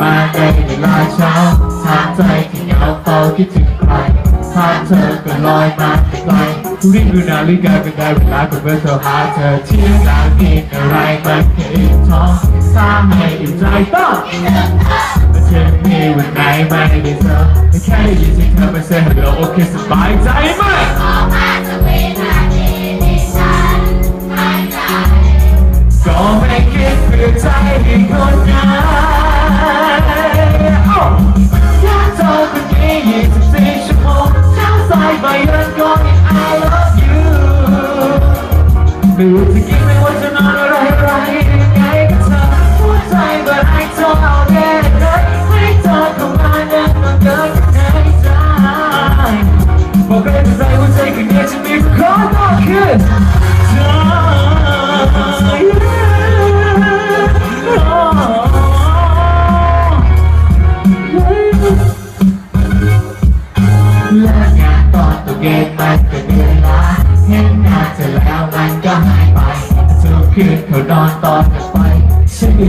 เช้าถามใจที่เหงาเฝ้าคิดถึงใครภาพเธอก็ลอยมาไกลรีบดูนาฬิกาก็ได้เวลาก็เมื่อเธอหาเธอที่สามีอะไรมันเกิดท้องสร้างให้อิ่มใจต้องมาเธอมีวันไหนไม่ได้เจอแค่ได้ยินเสียงเธอมาเซ็นฮัลโหลโอเคสบายใจไหม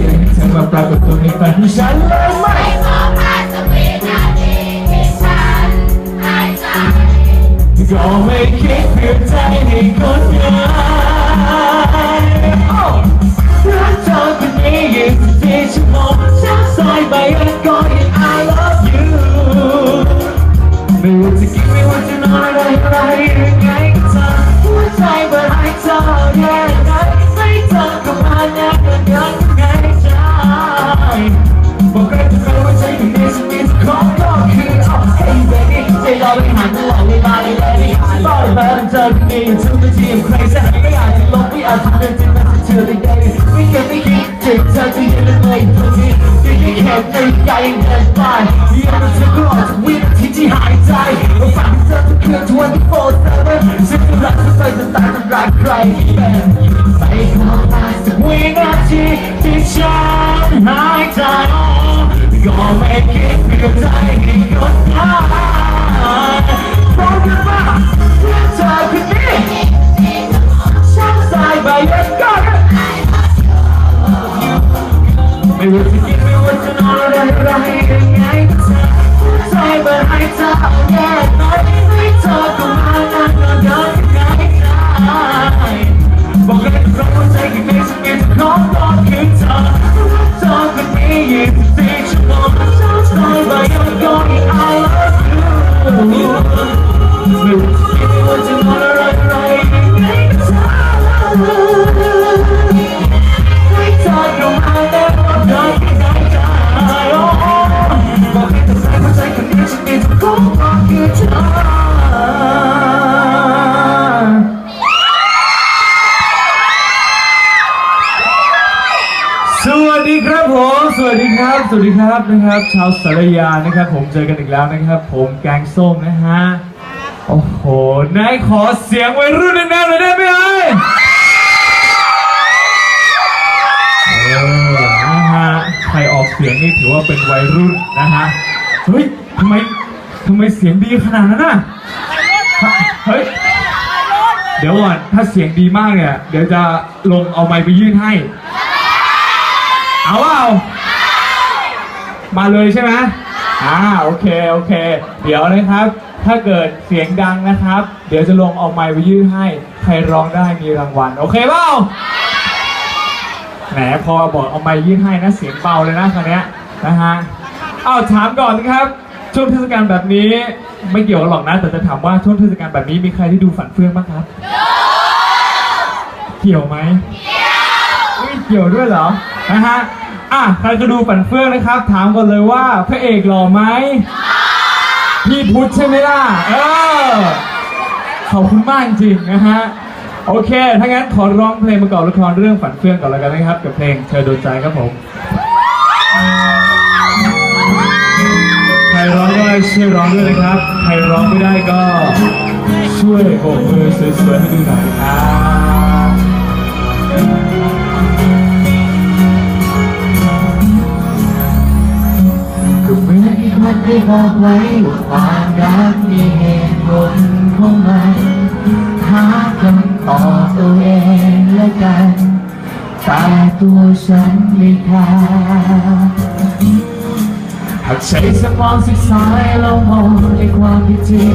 ฉันก็อยากให้เธอมาปรากฏตัวในฝันของฉันเลยไหมไม่ขอมาสักวินาทีที่ฉันหายใจก็ไม่คิดเพื่อใจให้คนงานรักเธอคนนี้ยิ่ง บอกกันจะเป็นว่าใจอยู่ในสมิธของก็คือเอา Hey baby ใจเราไปหาตลอดเวลาเลย baby ต่อไปมันเจอกันดีทุกทีของใครสักไม่อาจจะลบไม่อาจจะเดินจนมันจะเจอได้ไงไม่เคยไม่คิดถึงเธอจะยืนเลยตรงนี้ยังแค่ในใจเดินไปยังเธอก็ออกจากวินาทีที่หายใจเราฝันเธอทุกคืนทุกวันที่โฟร์เซเว่นฉันจะรักเธอจนตายจะรักใคร ครับนะครับ ชาวสารยานะครับ ผมเจอกันอีกแล้วนะครับ ผมแกงส้มนะฮะโอ้โหนายขอเสียงวัยรุ่นดังๆหน่อยได้ไหมเอ่ยเออนะฮะใครออกเสียงนี่ถือว่าเป็นวัยรุ่นนะฮะเฮ้ยทำไมทำไมเสียงดีขนาดนั้นน่ะเฮ้ยเดี๋ยวก่อนถ้าเสียงดีมากเนี่ย เดี๋ยวจะลงเอาไมค์ไปยื่นให้ เอาเปล่า มาเลยใช่ไหมอ่าโอเคโอเค เดี๋ยวนะครับ ถ้าเกิดเสียงดังนะครับ เดี๋ยวจะลงเอาไมค์ไปยื่นให้ ใครร้องได้มีรางวัล โอเคเปล่าแหมพอบอกเอาไม้ยื่นให้นะเสียงเบาเลยนะคราวเนี้ยนะฮะอ้าวถามก่อนนะครับ ช่วงเทศกาลแบบนี้ไม่เกี่ยวหรอกนะแต่จะถามว่าช่วงเทศกาลแบบนี้มีใครที่ดูฝันเฟื่องบ้างครับ เกี่ยวไหมไม่เกี่ยวด้วยเหรอนะฮะ อะใครก็ดูฝันเฟื่องนะครับ ถามก่อนเลยว่าพระเอกหล่อไหมพี่พุทธใช่ไหมล่ะ เออ ขอบคุณมากจริงๆนะฮะ โอเค ถ้างั้นขอร้องเพลงประกอบละครเรื่องฝันเฟื่องก่อนแล้วกันนะครับ กับเพลงเธอโดนใจครับผม ใครร้องได้ช่วยร้องด้วยนะครับ ใครร้องไม่ได้ก็ ช่วยโบกมือสวยๆให้ดูหน่อยครับ บอกไว้ว่าความรักมีเหตุผลของมันหาคำตอบตัวเองและกันแต่ตัวฉันไม่ค่าหากใช้สมองศึกษาแล้วมองในความเป็นจริง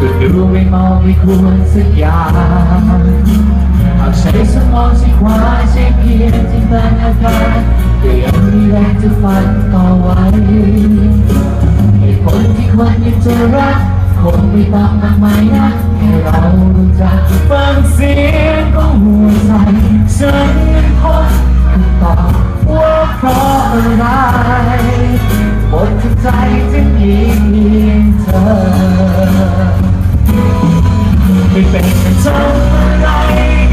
ก็ดูไม่มองไม่ควรสักอย่างหากใช้สมองใช้ความใช้เพียงจินตนาการก็ยังมีแรงจะฝันต่อไว้ ลที่คนยังจะรักคงไม่ต้องมากมายนะแค่เรารู้จักฟังเสียงของหัวใจฉันยังพบคำตอบว่าเพราะอะไรหมดใจจึงยิงเธอไม่เป็นทำอะไร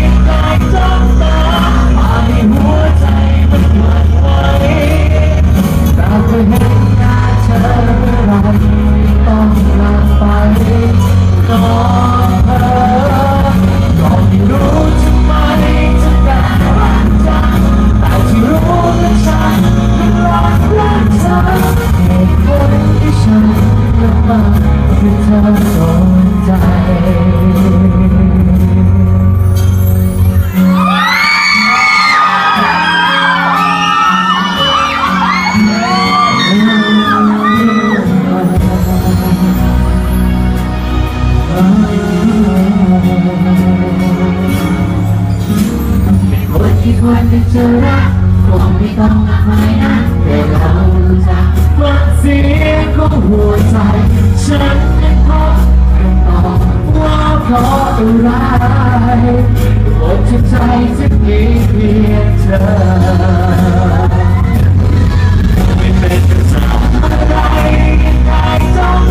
คนที่คนที่จะรักคงไม่ต้องมากมายนะแค่เราจักฟังเสียงของหัวใจ ฉันยังพบคำตอบว่าเพราะอะไรหมดใจจะมีเพียงเธอ ไม่เป็นจะทำอะไรยังไงต้อง